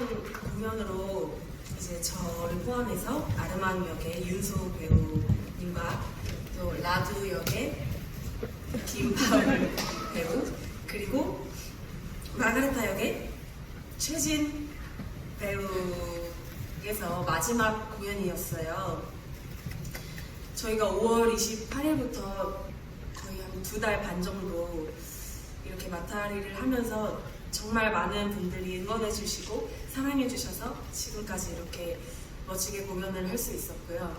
다음 공연으로 이제 저를 포함해서 아르망 역의 윤소 배우님과 또 라두 역의 김파울 배우 그리고 마가르타 역의 최진 배우께서 마지막 공연이었어요. 저희가 5월 28일부터 거의 한 두 달 반 정도 이렇게 마타리를 하면서 정말 많은 분들이 응원해 주시고 사랑해 주셔서 지금까지 이렇게 멋지게 공연을 할 수 있었고요.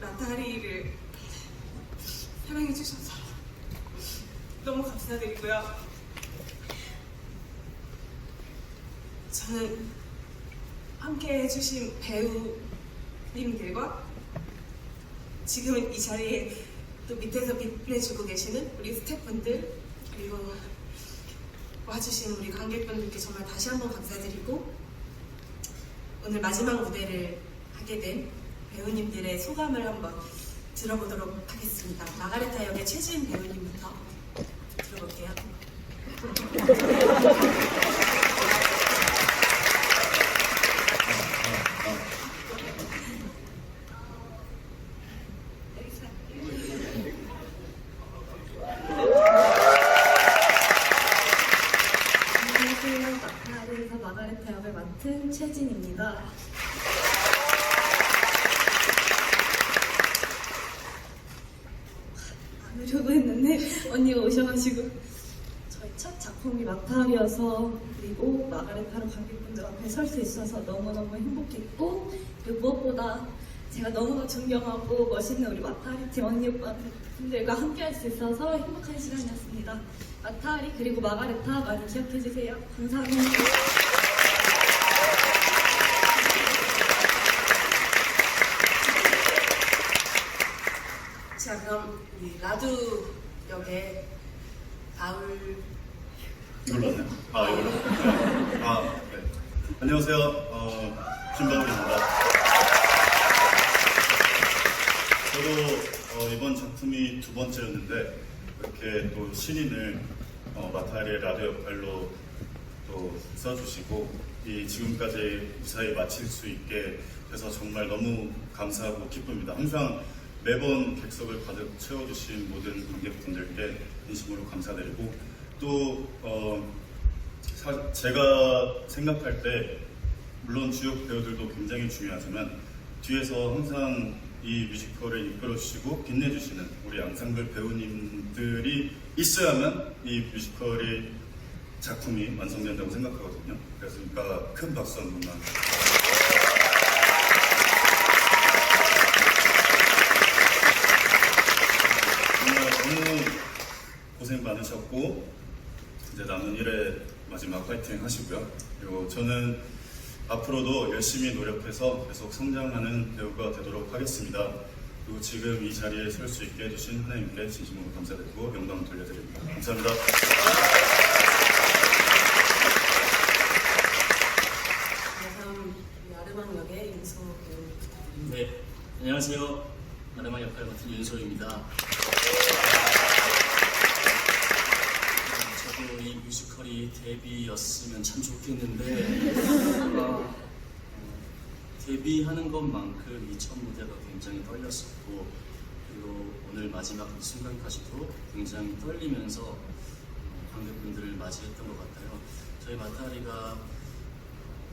나타리를 사랑해 주셔서 너무 감사드리고요. 저는 함께 해주신 배우님들과 지금 이 자리에 또 밑에서 빛내주고 계시는 우리 스태프분들 그리고 와주신 우리 관객분들께 정말 다시 한번 감사드리고 오늘 마지막 무대를 하게 된 배우님들의 소감을 한번 들어보도록 하겠습니다. 마가레타 역의 최지은 배우님부터 들어볼게요. 마타리에서 마가레타 역을 맡은 최진입니다. 안 오려고 했는데 언니가 오셔가지고 저희 첫 작품이 마타리여서 그리고 마가레타로 관객분들 앞에 설 수 있어서 너무너무 행복했고 그리고 무엇보다 제가 너무나 존경하고 멋있는 우리 마타리 팀 언니 오빠분들과 함께 할 수 있어서 행복한 시간이었습니다. 마타리 그리고 마가레타 많이 기억해 주세요. 감사합니다. 자 그럼 우리 라두 역의 바울 이걸로 아 이걸로 네. 아 네. 안녕하세요 어, 김바울입니다 저도 어, 이번 작품이 두 번째였는데 이렇게 또 신인을 어, 마타리의 라디오 역할로 또 써주시고 이 지금까지 무사히 마칠 수 있게 돼서 정말 너무 감사하고 기쁩니다. 항상 매번 객석을 가득 채워주신 모든 관객분들께 진심으로 감사드리고 또 어, 사- 제가 생각할 때 물론 주역 배우들도 굉장히 중요하지만 뒤에서 항상 이 뮤지컬을 이끌어주시고 빛내주시는 우리 앙상블 배우님들이 있어야만 이 뮤지컬이 작품이 완성된다고 생각하거든요. 그래서 그러니까 큰 박수 한 번만. 너무 고생 많으셨고 이제 남은 일에 마지막 파이팅 하시고요. 그리고 저는 앞으로도 열심히 노력해서 계속 성장하는 배우가 되도록 하겠습니다. 그리고 지금 이 자리에 설 수 있게 해주신 하나님께 진심으로 감사드리고 영광 돌려드립니다. 감사합니다. 부탁드립니다. 네, 안녕하세요. 마르마 역할 맡은 윤소입니다. 어, 저도 이 뮤지컬이 데뷔였으면 참 좋겠는데 어, 데뷔하는 것만큼 이 첫 무대가 굉장히 떨렸었고 그리고 오늘 마지막 이 순간까지도 굉장히 떨리면서 어, 관객분들을 맞이했던 것 같아요. 저희 마타리가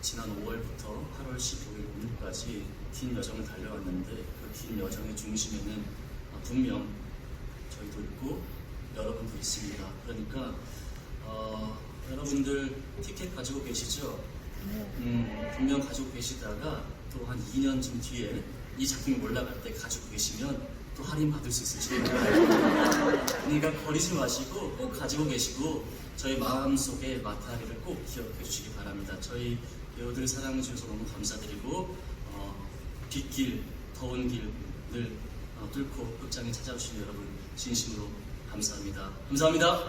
지난 5월부터 8월 15일 오늘까지 긴 여정을 달려왔는데 그 긴 여정의 중심에는 아, 분명 저희도 있고 여러분도 있습니다. 그러니까 어, 여러분들 티켓 가지고 계시죠? 음, 분명 가지고 계시다가 또 한 2년쯤 뒤에 이 작품이 올라갈 때 가지고 계시면 또 할인 받을 수 있을지. 그러니까 버리지 마시고 꼭 가지고 계시고 저희 마음속에 마타리를 꼭 기억해 주시기 바랍니다. 저희 배우들 사랑해 주셔서 너무 감사드리고 어, 빗길, 더운 길을 어, 뚫고 극장에 찾아오신 여러분 진심으로 감사합니다. 감사합니다.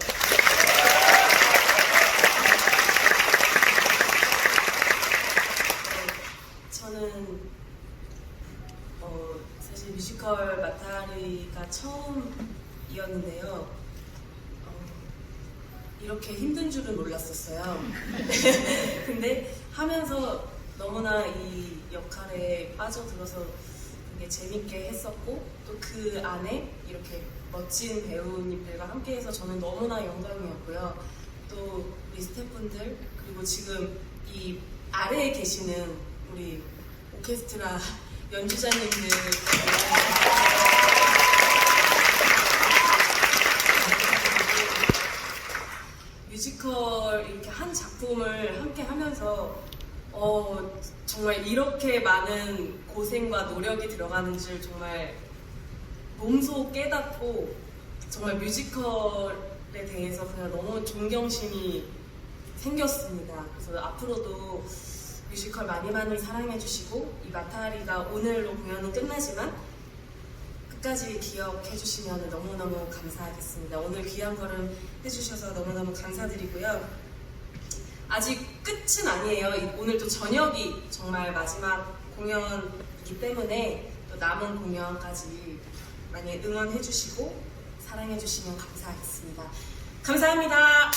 저는 어, 처음이었는데요. 어, 이렇게 힘든 줄은 몰랐었어요. 근데 하면서 너무나 이 역할에 빠져들어서 되게 재밌게 했었고 또 그 안에 이렇게 멋진 배우님들과 함께해서 저는 너무나 영광이었고요. 또 우리 스태프분들 그리고 지금 이 아래에 계시는 우리 오케스트라 연주자님들 뮤지컬 이렇게 한 작품을 함께 하면서 어, 정말 이렇게 많은 고생과 노력이 들어가는 줄 정말 몸소 깨닫고 정말 뮤지컬에 대해서 그냥 너무 존경심이 생겼습니다. 그래서 앞으로도 뮤지컬 많이 많이 사랑해 주시고 이 마타리가 오늘로 공연은 끝나지만 끝까지 기억해 주시면 너무너무 감사하겠습니다. 오늘 귀한 걸음 해주셔서 너무너무 감사드리고요. 아직 끝은 아니에요. 이- 오늘 또 저녁이 정말 마지막 공연이기 때문에 또 남은 공연까지 많이 응원해 주시고 사랑해 주시면 감사하겠습니다. 감사합니다.